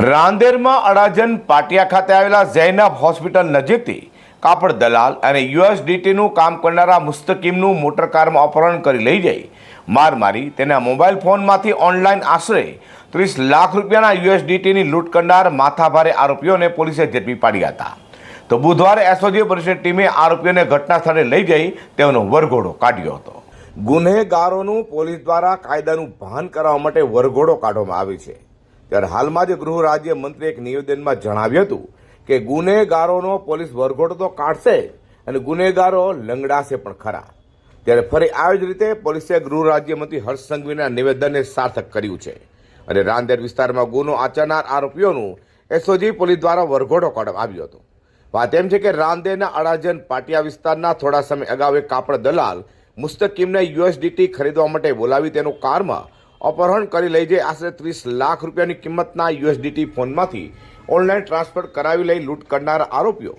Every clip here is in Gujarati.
રાંદેરમાં અડાજન પાટિયા ખાતે આવેલા ઝૈનબ હોસ્પિટલ નજીકથી કાપડ દલાલ અને યુએસડીટીનું કામ કરનારા મુસ્તકીમનું મોટરકારમાં અપહરણ કરી લઈ જઈ માર મારી તેના મોબાઈલ ફોનમાંથી ઓનલાઈન આશરે ત્રીસ લાખ રૂપિયાના યુએસડીટીની લૂંટ કરનાર માથાભારે આરોપીઓને પોલીસે ઝડપી પાડ્યા હતા. તો બુધવારે એસઓજી પોલીસની ટીમે આરોપીઓને ઘટના સ્થળે લઈ જઈ તેઓનો વરઘોડો કાઢ્યો હતો. ગુનેગારોનું પોલીસ દ્વારા કાયદાનું ભાન કરવા માટે વરઘોડો કાઢવામાં આવે છે. ત્યારે હાલમાં જ ગૃહ રાજ્ય મંત્રી એક નિવેદનમાં જણાવ્યું હતું કે ગુનેગારોનો પોલીસ વરઘોડો તો કાઢશે અને ગુનેગારો લંગડાશે પણ ખરા. ત્યારે ફરી આવી જ રીતે પોલીસે ગૃહ રાજ્યમંત્રી હર્ષ સંઘવીના નિવેદનને સાર્થક કર્યું છે અને રાંદેર વિસ્તારમાં ગુનો આચરનાર આરોપીઓનું એસઓજી પોલીસ દ્વારા વરઘોડો કાઢવામાં આવ્યો હતો. વાત એમ છે કે રાંદેરના અડાજન પાટિયા વિસ્તારના થોડા સમય અગાઉ એક કાપડ દલાલ મુસ્તકીમને યુએસડીટી ખરીદવા માટે બોલાવી તેનું કારમાં અપહરણ કરી લઈ જઈ આશરે ત્રીસ લાખ રૂપિયાની કિંમતના યુએસડીટી ફોનમાંથી ઓનલાઈન ટ્રાન્સફર કરાવી લઈ લૂંટ કરનાર આરોપીઓ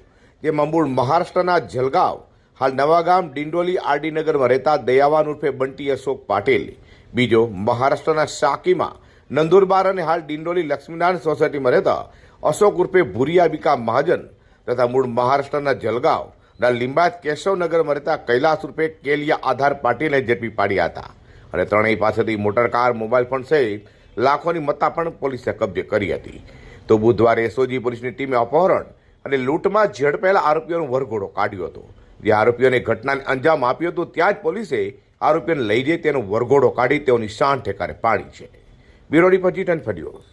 જેમાં મૂળ મહારાષ્ટ્રના જલગાંવ, હાલ નવાગામ ડિંડોલી આરડી નગરમાં રહેતા દયાવાન ઉર્ફે બંટી અશોક પાટીલ, બીજો મહારાષ્ટ્રના શાકીમાં, નંદુરબાર અને હાલ ડિંડોલી લક્ષ્મીનારાયણ સોસાયટીમાં રહેતા અશોક ઉર્ફે ભુરિયા મહાજન તથા મૂળ મહારાષ્ટ્રના જલગાંવના લિંબાયત કેશવનગરમાં રહેતા કૈલાસ ઉર્ફે કેલિયા આધાર પાટીલને ઝડપી પાડ્યા હતા. અને ત્રણેય પાસેથી મોટર કાર, મોબાઈલ ફોન સહિત લાખોની મત્તા પણ પોલીસે કબજે કરી હતી. તો બુધવારે એસઓજી પોલીસની ટીમે અપહરણ અને લૂંટમાં ઝડપેલા આરોપીઓનો વરઘોડો કાઢ્યો હતો. જે આરોપીઓને ઘટનાને અંજામ આપ્યો હતો, ત્યાં જ પોલીસે આરોપીઓને લઈ જઈ તેનો વરઘોડો કાઢી તેઓની શાન ઠેકારે પાડી છે. Bureau report જીટન ફેડિયોઝ